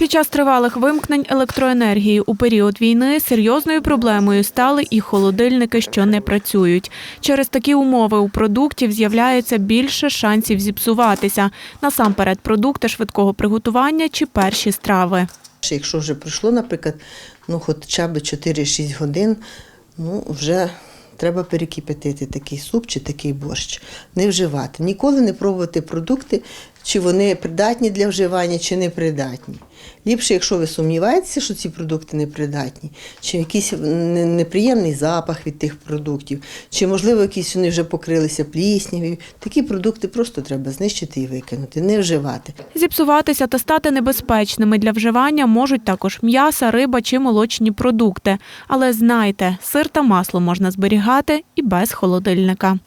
Під час тривалих вимкнень електроенергії у період війни серйозною проблемою стали і холодильники, що не працюють. Через такі умови у продуктів з'являється більше шансів зіпсуватися. Насамперед, продукти швидкого приготування чи перші страви. Якщо вже пройшло, наприклад, ну хоча б 4-6 годин, ну вже треба перекипятити такий суп чи такий борщ. Не вживати. Ніколи не пробувати продукти, чи вони придатні для вживання, чи не придатні. Ліпше, якщо ви сумніваєтеся, що ці продукти не придатні, чи якийсь неприємний запах від тих продуктів, чи, можливо, якісь вони вже покрилися пліснявою, такі продукти просто треба знищити і викинути, не вживати. Зіпсуватися та стати небезпечними для вживання можуть також м'яса, риба чи молочні продукти. Але знайте, сир та масло можна зберігати і без холодильника.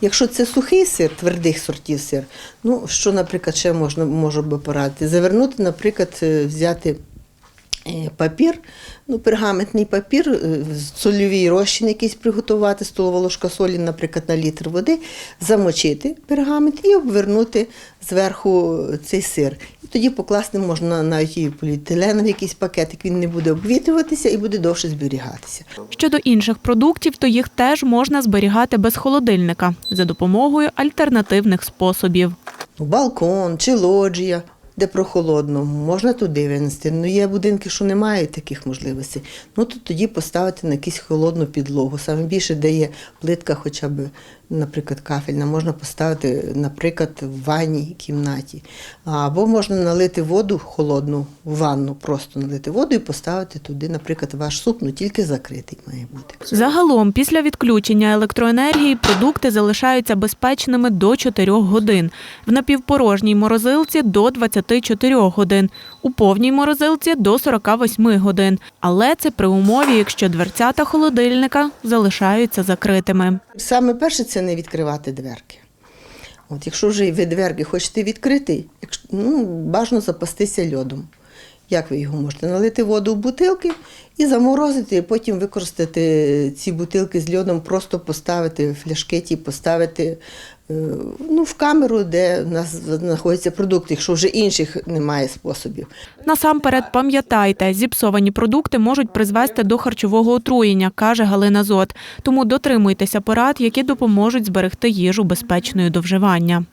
Якщо це сухий сир, твердих сортів сир, ну що, наприклад, ще можна можу би порадити? Завернути, наприклад, е, взяти папір, ну, пергаментний папір, е, сольовий розчин якийсь приготувати, столова ложка солі, наприклад, на літр води, замочити пергамент і обвернути зверху цей сир. І тоді покласти можна навіть і поліетиленовий якийсь пакетик, він не буде обвітрюватися і буде довше зберігатися. Щодо інших продуктів, то їх теж можна зберігати без холодильника за допомогою альтернативних способів. Ну, балкон чи лоджія, де прохолодно, можна туди винести. Ну, є будинки, що не мають таких можливостей. Ну, то тоді поставити на якусь холодну підлогу. Саме більше, де є плитка, хоча б, наприклад, кафельна, можна поставити, наприклад, в ванній кімнаті. Або можна налити воду холодну в ванну, просто налити воду і поставити туди, наприклад, ваш суп, ну тільки закритий має бути. Загалом, після відключення електроенергії продукти залишаються безпечними до 4 годин, в напівпорожній морозилці до 24 годин, у повній морозилці до 48 годин. Але це при умові, якщо дверцята холодильника залишаються закритими. Саме перше це не відкривати дверки. От, якщо вже ви дверки хочете відкрити, ну, бажано запастися льодом. Як ви його можете? Налити воду в бутилки і заморозити, і потім використати ці бутилки з льодом, просто поставити фляшки, ті поставити е, ну, в камеру, де у нас знаходяться продукти, якщо вже інших немає способів. Насамперед пам'ятайте, зіпсовані продукти можуть призвести до харчового отруєння, каже Галина Зот. Тому дотримуйтеся порад, які допоможуть зберегти їжу безпечною до вживання.